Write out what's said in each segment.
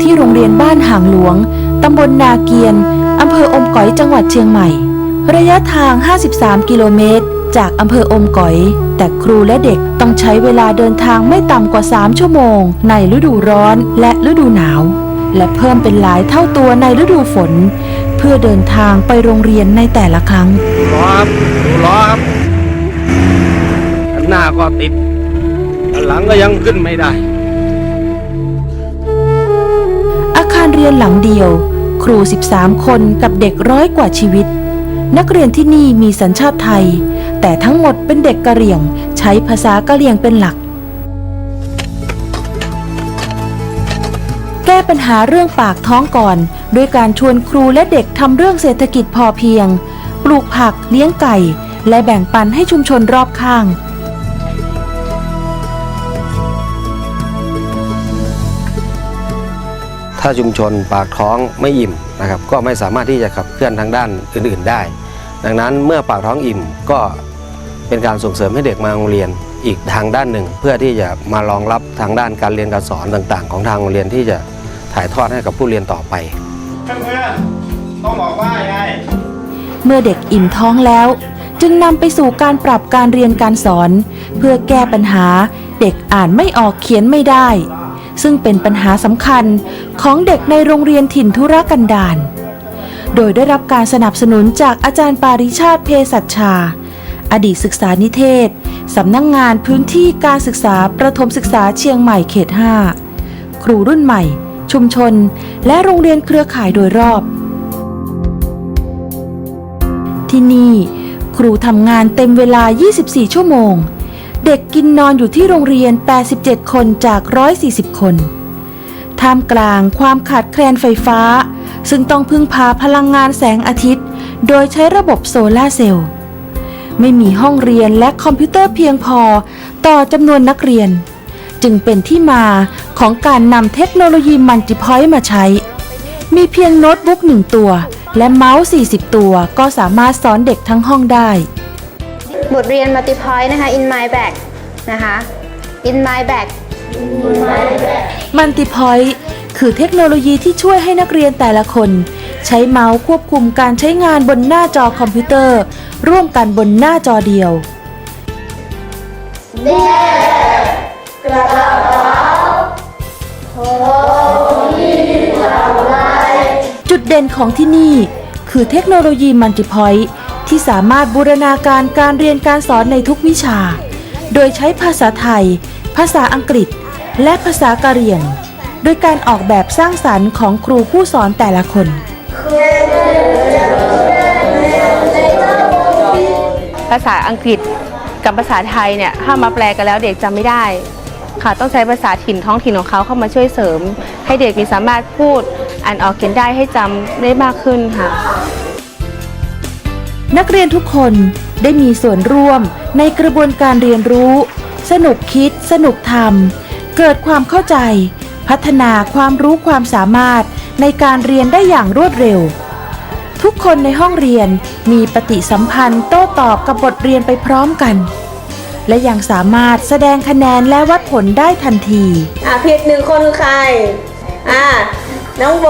ที่โรงเรียนบ้านห่างหลวง ตำบลนาเกียน อำเภออมก๋อยจังหวัดเชียงใหม่ ระยะทาง 53 กิโลเมตร จากอำเภออมก๋อย แต่ครูและเด็กต้องใช้เวลาเดินทางไม่ต่ำกว่า 3 ชั่วโมง ในฤดูร้อนและฤดูหนาว และเพิ่มเป็นหลายเท่าตัวในฤดูฝน เพื่อเดินทางไปโรงเรียนในแต่ละครั้งดูล้อครับดูล้อครับหน้าก็ติดหลังก็ยังขึ้นไม่ได้ รเรียนหลังเดียว ครู 13 คนกับเด็กร้อยกว่าชีวิต นักเรียนที่นี่มีสัญชาติไทย แต่ทั้งหมดเป็นเด็กกะเหรี่ยง ใช้ภาษากะเหรี่ยงเป็นหลัก แก้ปัญหาเรื่องปากท้องก่อน ด้วยการชวนครูและเด็กทำเรื่องเศรษฐกิจพอเพียง ปลูกผักเลี้ยงไก่ และแบ่งปันให้ชุมชนรอบข้าง ถ้าชุมชนปากท้องไม่อิ่มนะครับก็ไม่สามารถที่จะขับเคลื่อนทางด้านอื่น ๆ ได้ ดังนั้นเมื่อปากท้องอิ่มก็เป็นการส่งเสริมให้เด็กมาโรงเรียนอีกทางด้านหนึ่ง เพื่อที่จะมารองรับทางด้านการเรียนการสอนต่าง ๆ ของทางโรงเรียนที่จะถ่ายทอดให้กับผู้เรียนต่อไปเพื่อนๆต้องบอกว่ายังไงเมื่อเด็กอิ่มท้องแล้ว จึงนำไปสู่การปรับการเรียนการสอน เพื่อแก้ปัญหาเด็กอ่านไม่ออกเขียนไม่ได้ ซึ่งเป็นปัญหาสำคัญของเด็กในโรงเรียนถิ่นธุรกันดารโดยได้รับการสนับสนุนจากอาจารย์ปาริชาติเพศัชชา อดีตศึกษานิเทศ สำนักงงานพื้นที่การศึกษาประถมศึกษาเชียงใหม่เขต 5 ครูรุ่นใหม่ ชุมชน และโรงเรียนเครือข่ายโดยรอบ ที่นี่ ครูทำงานเต็มเวลา 24 ชั่วโมง เด็กกินนอนอยู่ที่โรงเรียน 87 คนจาก 140 คน ท่ามกลางความขาดแคลนไฟฟ้า ซึ่งต้องพึ่งพาพลังงานแสงอาทิตย์ โดยใช้ระบบโซลาร์เซลล์ ไม่มีห้องเรียนและคอมพิวเตอร์เพียงพอต่อจำนวนนักเรียน จึงเป็นที่มาของการนำเทคโนโลยีมัลติพอยต์มาใช้ มีเพียงโน้ตบุ๊กหนึ่งตัว และเมาส์ 40 ตัวก็สามารถสอนเด็กทั้งห้องได้ บทเรียน multipoint นะคะ in my bag นะคะ in my bag มัลติพอยต์คือเทคโนโลยีที่ช่วยให้นักเรียนแต่ละคน ใช้เมาส์ควบคุมการใช้งานบนหน้าจอคอมพิวเตอร์ ร่วมกันบนหน้าจอเดียว จุดเด่นของที่นี่ คือเทคโนโลยีมัลติพอยต์ ที่สามารถบูรณาการการเรียนการสอนในทุกวิชา โดยใช้ภาษาไทย ภาษาอังกฤษ และภาษากะเหรี่ยง โดยการออกแบบสร้างสรรค์ของครูผู้สอนแต่ละคน ภาษาอังกฤษกับภาษาไทยเนี่ยถ้ามาแปลกันแล้วเด็กจำไม่ได้ค่ะต้องใช้ภาษาถิ่นท้องถิ่นของเขาเข้ามาช่วยเสริม ให้เด็กมีสามารถพูดอ่านออกเขียนได้ให้จำได้มากขึ้นค่ะ นักเรียนทุกคนได้มีส่วนร่วมในกระบวนการเรียนรู้ สนุกคิด สนุกทำเกิดความเข้าใจ พัฒนาความรู้ความสามารถในการเรียนได้อย่างรวดเร็ว ทุกคนในห้องเรียนมีปฏิสัมพันธ์โต้ตอบกับบทเรียนไปพร้อมกัน และยังสามารถแสดงคะแนนและวัดผลได้ทันทีอะผิดหนึ่งคนคือใครอ่าน้องโบ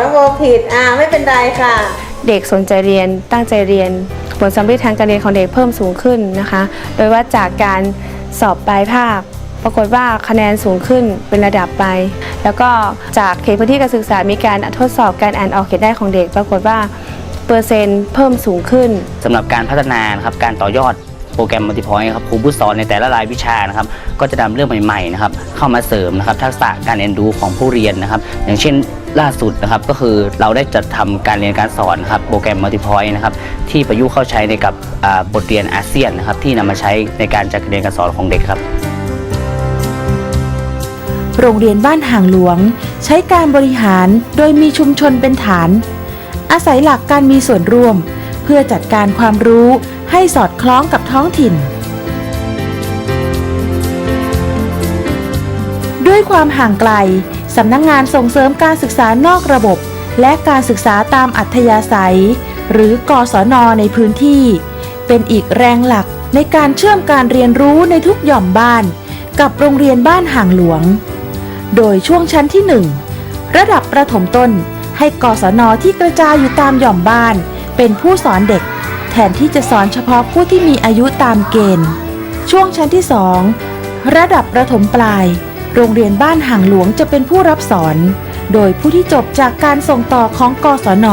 น้องโบผิดอ่าไม่เป็นไรค่ะ เด็กสนใจเรียนตั้งใจเรียน ผลสำเร็จทางการเรียนของเด็กเพิ่มสูงขึ้นนะคะ โดยว่าจากการสอบปลายภาค ปรากฏว่าคะแนนสูงขึ้นเป็นระดับไป แล้วก็จากเขตพื้นที่การศึกษามีการทดสอบการอ่านออกเขียนได้ของเด็ก ปรากฏว่าเปอร์เซ็นต์เพิ่มสูงขึ้นสำหรับการพัฒนานครับการต่อยอดโปรแกรมมัลติพอยต์ครับครูผู้สอนในแต่ละรายวิชานะครับก็จะนำเรื่องใหม่ๆนะครับเข้ามาเสริมนะครับทักษะการเรียนรู้ของผู้เรียนนะครับ อย่างเช่น ล่าสุดนะครับก็คือเราได้จัดทำการเรียนการสอนนครับโปรแกรมมัลติพอยต์นะครับที่ประยุกต์เข้าใช้ในกับบทเรียนอาเซียนนะครับที่นำมาใช้ในการจัดการเรียนการสอนของเด็กครับ โรงเรียนบ้านห่างหลวง ใช้การบริหารโดยมีชุมชนเป็นฐาน อาศัยหลักการมีส่วนร่วม เพื่อจัดการความรู้ให้สอดคล้องกับท้องถิ่นด้วยความห่างไกล สำนักงงานส่งเสริมการศึกษานอกระบบ และการศึกษาตามอัธยาศัย หรือกศนในพื้นที่ เป็นอีกแรงหลักในการเชื่อมการเรียนรู้ในทุกหย่อมบ้าน กับโรงเรียนบ้านห่างหลวง โดยช่วงชั้นที่ 1 ระดับประถมต้น ให้กศนที่กระจายอยู่ตามหย่อมบ้าน เป็นผู้สอนเด็ก แทนที่จะสอนเฉพาะผู้ที่มีอายุตามเกณฑ์ ช่วงชั้นที่ 2 ระดับประถมปลาย โรงเรียนบ้านห่างหลวงจะเป็นผู้รับสอน โดยผู้ที่จบจากการส่งต่อของกศน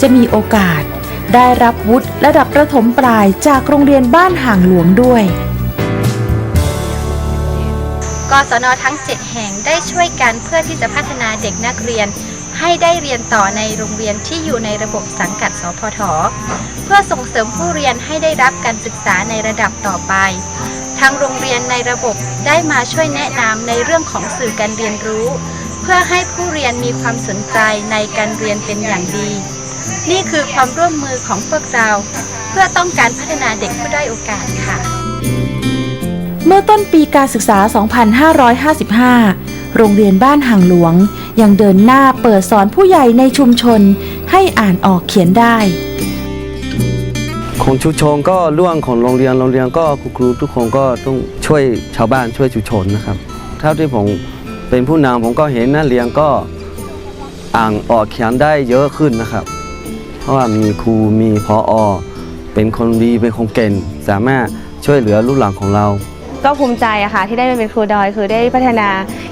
จะมีโอกาส ได้รับวุฒิระดับประถมปลายจากโรงเรียนบ้านห่างหลวงด้วย กศนทั้ง 7 แห่งได้ช่วยกันเพื่อที่จะพัฒนาเด็กนักเรียน ให้ได้เรียนต่อในโรงเรียนที่อยู่ในระบบสังกัดสพท เพื่อส่งเสริมผู้เรียนให้ได้รับการศึกษาในระดับต่อไป ทางโรงเรียนในระบบได้มาช่วยแนะนำในเรื่องของสื่อการเรียนรู้ เพื่อให้ผู้เรียนมีความสนใจในการเรียนเป็นอย่างดี นี่คือความร่วมมือของพวกเรา เพื่อต้องการพัฒนาเด็กผู้ได้โอกาสค่ะ เมื่อต้นปีการศึกษา 2555 โรงเรียนบ้านห่างหลวง ยังเดินหน้าเปิดสอนผู้ใหญ่ในชุมชน ให้อ่านออกเขียนได้ ของชุมชนก็ร่วงของโรงเรียนโรงเรียนก็คุณครูทุกคนก็ต้องช่วยชาวบ้านช่วยชุมชนนะครับ เท่าที่ผมเป็นผู้นำผมก็เห็นนักเรียนก็อ่านออกเขียนได้เยอะขึ้นนะครับ เพราะว่ามีครูมีพออเป็นคนดีเป็นคนเก่งสามารถช่วยเหลือลูกหลานของเรา ก็ภูมิใจอะค่ะที่ได้มาเป็นครูดอย คือได้พัฒนา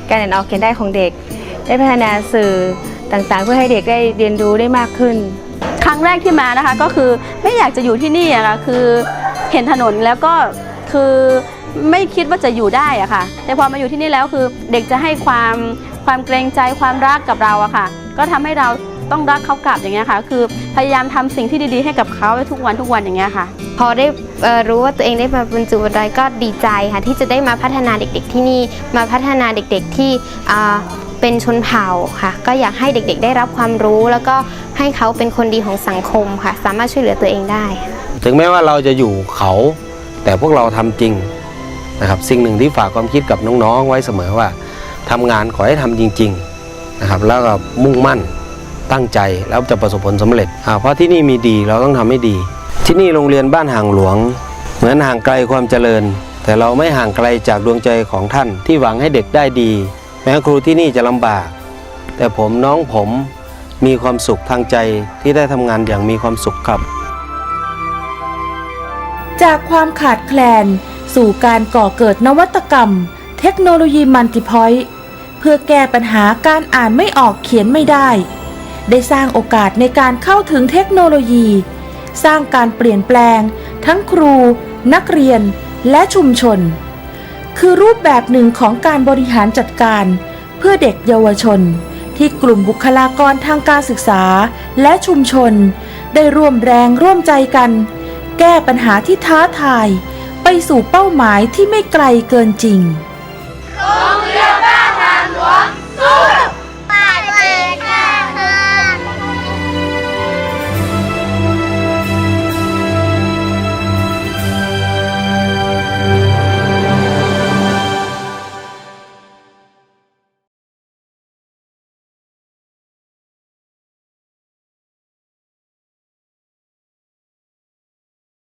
การอ่านออกเขียนได้ของเด็ก ได้พัฒนาสื่อต่างๆ เพื่อให้เด็กได้เรียนรู้ได้มากขึ้น รั้งแรกที่มานะคะ ก็คือไม่อยากจะอยู่ที่นี่อะค่ะคือเห็นถนนแล้วก็คือไม่คิดว่าจะอยู่ได้อะค่ะ แต่พอมาอยู่ที่นี่แล้วคือเด็กจะให้ความความเกรงใจความรักกับเราอะค่ะ ก็ทำให้เราต้องรักเขากลับอย่างเงี้ยค่ะ คือพยายามทำสิ่งที่ดีๆให้กับเขาทุกวันทุกวันอย่างเงี้ยค่ะ พอได้รู้ว่าตัวเองได้มาบรรจุบรอยก็ดีใจค่ะ ที่จะได้มาพัฒนาเด็กๆที่นี่มาพัฒนาเด็กๆที่อ่า เป็นชนเผ่าค่ะ ก็อยากให้เด็กๆ ได้รับความรู้ แล้วก็ให้เขาเป็นคนดีของสังคมค่ะ สามารถช่วยเหลือตัวเองได้ ถึงแม้ว่าเราจะอยู่เขา แต่พวกเราทำจริงนะครับสิ่งหนึ่งที่ฝากความคิดกับน้องๆไว้เสมอว่าทำงานขอให้ทำจริงๆนะครับแล้วก็มุ่งมั่นตั้งใจแล้วจะประสบผลสำเร็จ เพราะที่นี่มีดีเราต้องทำให้ดี ที่นี่โรงเรียนบ้านห่างหลวง เหมือนห่างไกลความเจริญ แต่เราไม่ห่างไกลจากดวงใจของท่านที่หวังให้เด็กได้ดี แม้ครูที่นี่จะลำบาก แต่ผมน้องผมมีความสุขทางใจที่ได้ทำงานอย่างมีความสุขครับ จากความขาดแคลน สู่การก่อเกิดนวัตกรรม เทคโนโลยีมัลติพอยต์เพื่อแก้ปัญหาการอ่านไม่ออกเขียนไม่ได้ ได้สร้างโอกาสในการเข้าถึงเทคโนโลยี สร้างการเปลี่ยนแปลง ทั้งครู นักเรียน และชุมชน คือรูปแบบหนึ่งของการบริหารจัดการ เพื่อเด็กเยาวชน ที่กลุ่มบุคลากรทางการศึกษาและชุมชน ได้ร่วมแรงร่วมใจกัน แก้ปัญหาที่ท้าทาย ไปสู่เป้าหมายที่ไม่ไกลเกินจริง